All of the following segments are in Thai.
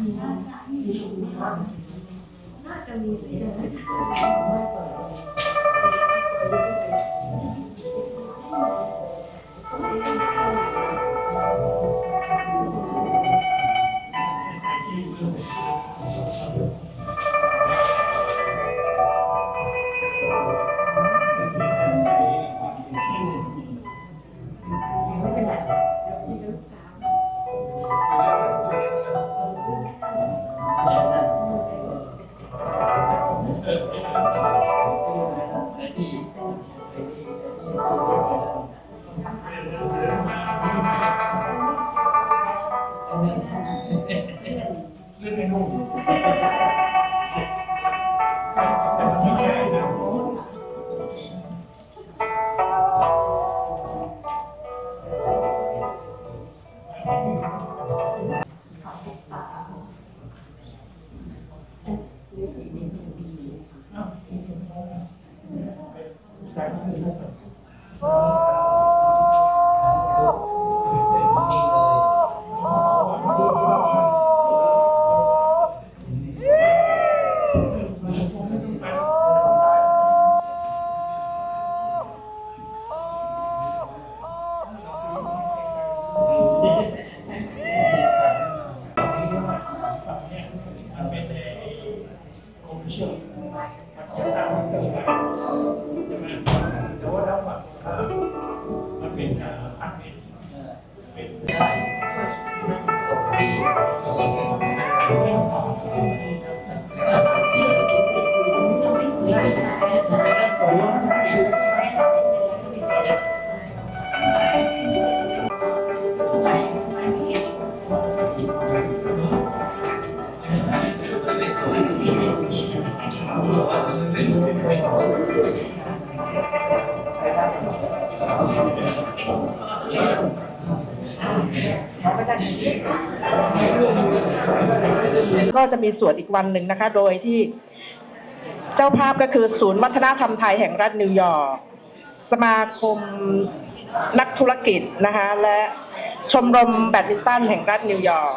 มีห้องมีมีห้องน่าจะมีสีเดิมไม่เปิดเลย เลื่อนไม่นุ่มชี้แจนะใช่ ก็จะมีสวนอีกวันหนึ่งนะคะ โดยที่เจ้าภาพก็คือศูนย์วัฒนธรรมไทยแห่งรัฐนิวยอร์กสมาคมนักธุรกิจนะคะและชมรมแบดมินตันแห่งรัฐนิวยอร์ก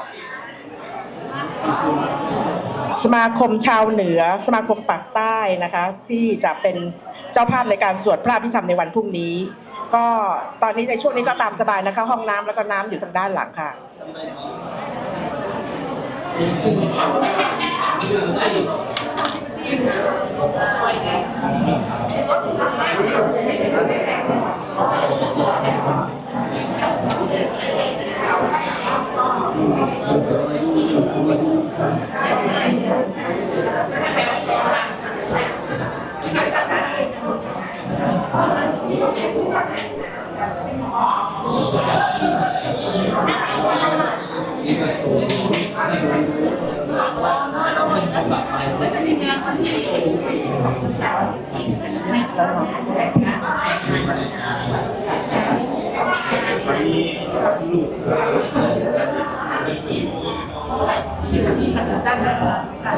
สมาคมชาวเหนือ สมาคมปากใต้นะคะ ที่จะเป็น จ้าภาพในการสวดพระพิธรรมในวันพรุ่งนี้ ก็ตอนนี้ในช่วงนี้ก็ตามสบายนะคะ ห้องน้ำแล้วก็น้ำอยู่ทางด้านหลังค่ะ ก็จะมีงานวันที่ของวันสาร์อีกก็จะให้เราใช้แรงงานวันนี้ลูกที่มีพัฒนาการการ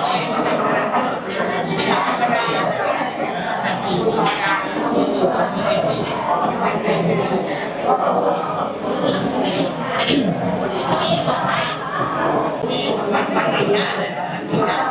ใครใช้ตัวอย่างระยะ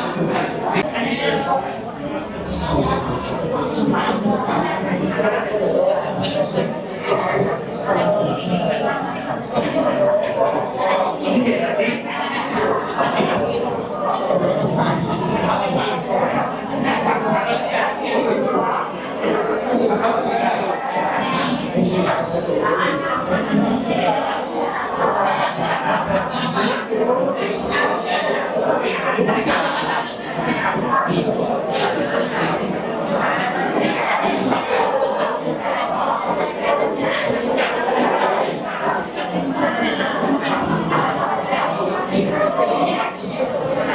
ห้แน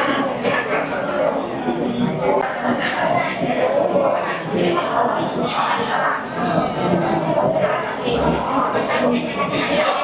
ะ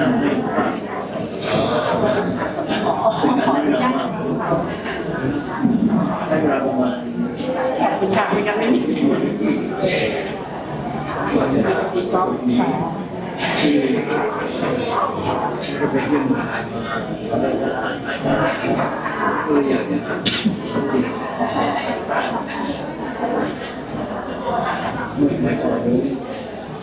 นำให้ฟังคุย กันแนะนำว่าให้เวลาประมาณขอบคุณค่ะไม่งั้นไม่มีก่อนจะถึงที่สองนี้ที่จะไปขึ้นมาอะไรก็ได้ก็อยากจะสติเมื่อก่อนนี้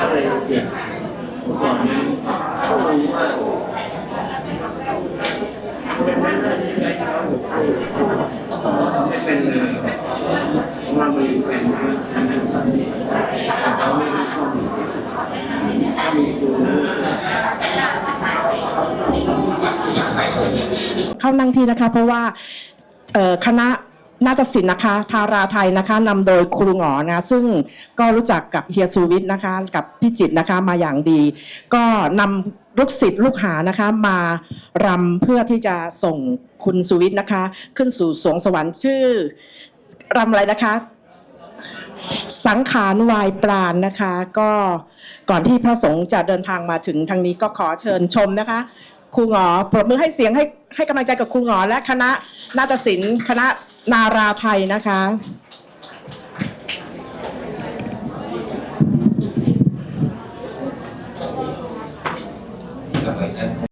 อะไรเกี่ยวอันนั้นมาหลายปีทีเดียวที่ผมพยาเปลี่ยนความเป็นผมก็ไม่ได้าเรามาทำอาหารอร่อยมากทุกปีเราแค่ฝึกคนนี้เข้าเป็นไม่ได้ที่ใช้เขาไม่เป็นเลยว่ามันเป็นเขาไม่รู้ข้อมูลถ้ามีครูเข้านั่งที่นะคะ เพราะว่าคณะ นาฏศิลป์นะคะทาราไทยนะคะนำโดยครูหงอนะซึ่งก็รู้จักกับเฮียซูวิทย์นะคะกับพี่จิตนะคะมาอย่างดี ก็นำลูกศิษย์ลูกหานะคะมารำเพื่อที่จะส่งคุณสุวิทย์นะคะ ขึ้นสู่สวงสวรรค์ชื่อรำอะไรนะคะ สังขารวายปราณนะคะ ก็ก่อนที่พระสงฆ์จะเดินทางมาถึงทางนี้ก็ขอเชิญชมนะคะครูหงอปรบมือให้เสียงให้ให้กำลังใจกับครูหงอและคณะนาฏศิลป์คณะ นาราไทยนะคะ